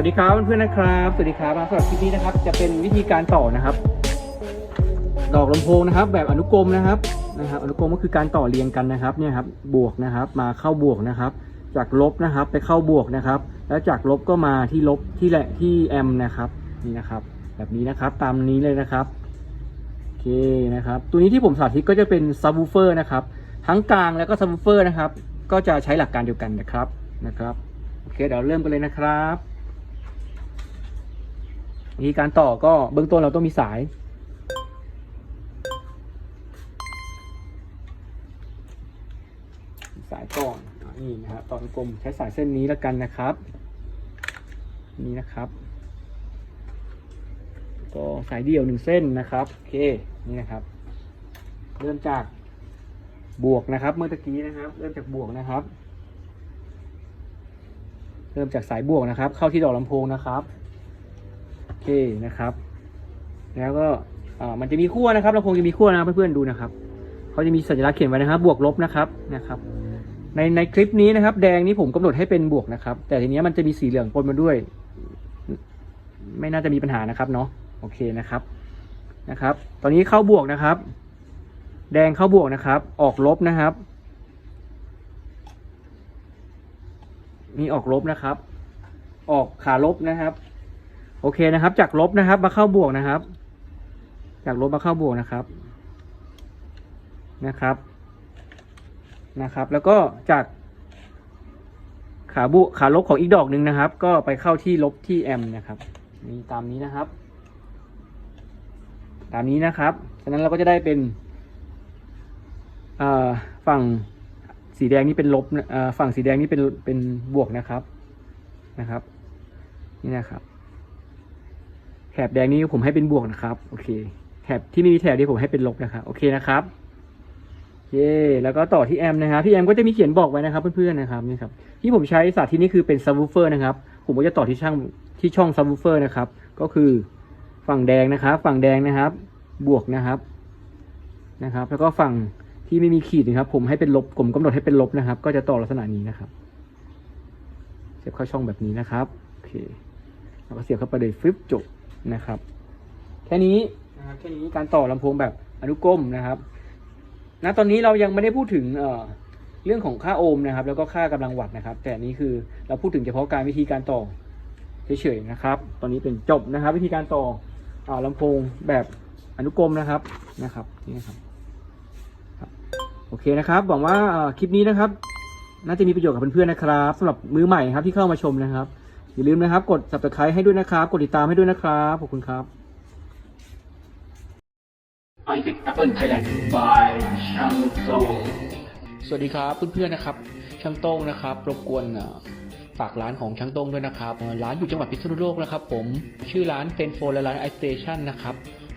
วัสดีครับเพื่อนๆนะครับ สวัสดีครับสำหรับคลิปนี้นะครับ จะเป็นวิธีการต่อนะครับ ดอกลำโพงนะครับ แบบอนุกรมนะครับนะครับอนุกรมก็คือการต่อเรียงกันนะครับเนี่ยครับบวกนะครับ มาเข้าบวกนะครับ จากลบนะครับไปเข้าบวกนะครับ แล้วจากลบก็มาที่ลบที่แหละที่แอมนะครับนี่นะครับ แบบนี้นะครับตามนี้เลยนะครับโอเคนะครับ ตัวนี้ที่ผมสาธิตก็จะเป็นซับวูเฟอร์นะครับทั้งกลางแล้วก็ซับวูเฟอร์นะครับ ก็จะใช้หลักการเดียวกันนะครับนะครับโอเคเดี๋ยวเริ่มกันเลยนะครับ วิธีการต่อก็เบื้องต้นเราต้องมีสาย สายก่อนนี่นะครับตอนกลมใช้สายเส้นนี้แล้วกันนะครับ นี่นะครับ ก็สายเดี่ยวหนึ่งเส้นนะครับโอเคนี่นะครับ เริ่มจากบวกนะครับ เมื่อตะกี้นะครับ เริ่มจากบวกนะครับ เริ่มจากสายบวกนะครับ เข้าที่ดอกลำโพงนะครับ เคนะครับ แล้วก็มันจะมีขั้วนะครับลำโพงจะมีขั้วนะเพื่อนๆดูนะครับเขาจะมีสัญลักษณ์เขียนไว้นะครับ บวกลบนะครับนะครับ ในในคลิปนี้นะครับ แดงนี้ผมกำหนดให้เป็นบวกนะครับ แต่ทีนี้มันจะมีสีเหลืองปนมาด้วย ไม่น่าจะมีปัญหานะครับเนาะโอเคนะครับนะครับ ตอนนี้เข้าบวกนะครับ แดงเข้าบวกนะครับ ออกลบนะครับมีออกลบนะครับ ออกขาลบนะครับ โอเคนะครับ จากลบนะครับ มาเข้าบวกนะครับ จากลบมาเข้าบวกนะครับ นะครับ นะครับ แล้วก็จากขาบุขาลบของอีกดอกหนึ่งนะครับ ก็ไปเข้าที่ลบที่แอมนะครับนี่ตามนี้นะครับ ตามนี้นะครับฉะนั้นเราก็จะได้เป็นฝั่งสีแดงนี่เป็นลบฝั่งสีแดงนี่เป็นเป็นบวกนะครับนะครับ นี่นะครับ ถบแดงนี้ผมให้เป็นบวกนะครับ โอเค แถบที่ไม่มีแถบนี้ผมให้เป็นลบนะครับ โอเคนะครับ เย่แล้วก็ต่อที่แอมนะครับ ที่แอมก็จะมีเขียนบอกไว้นะครับเพื่อนๆนะครับนี่ครับ ที่ผมใช้สาธิตนี่คือเป็นซับวูเฟอร์นะครับ ผมก็จะต่อที่ช่างที่ช่องซับวูเฟอร์นะครับ ก็คือฝั่งแดงนะครับ ฝั่งแดงนะครับ บวกนะครับนะครับ แล้วก็ฝั่งที่ไม่มีขีดนะครับ ผมให้เป็นลบ ผมกำหนดให้เป็นลบนะครับ ก็จะต่อลักษณะนี้นะครับ เสียบเข้าช่องแบบนี้นะครับ โอเคแล้วก็เสียบเข้าไปเลยฟึบจบ นะครับ แค่นี้นะครับแค่นี้การต่อลำโพงแบบอนุกรมนะครับณตอนนี้เรายังไม่ได้พูดถึงเอ่อเรื่องของค่าโอห์มนะครับ แล้วก็ค่ากำลังวัตต์นะครับ แต่นี้คือเราพูดถึงเฉพาะการวิธีการต่อเฉยๆนะครับ ตอนนี้เป็นจบนะครับ วิธีการต่ออาลำโพงแบบอนุกรมนะครับนะครับนี่นะครับโอเคนะครับหวังว่าคลิปนี้นะครับ น่าจะมีประโยชน์กับเพื่อนๆนะครับสำหรับมือใหม่ครับที่เข้ามาชมนะครับ อย่าลืมนะครับ กด subscribe ให้ด้วยนะครับ กดติดตามให้ด้วยนะครับ ขอบคุณครับ I think Apple Thailand by Shang Tsung สวัสดีครับเพื่อนๆนะครับช่างโต้งนะครับ รบกวนเอ่อฝากร้านของช่างโต้งด้วยนะครับเอ่อร้านอยู่จังหวัดพิษณุโลกนะครับ ผม ชื่อร้านเฟนโฟนและร้าน iStation นะครับ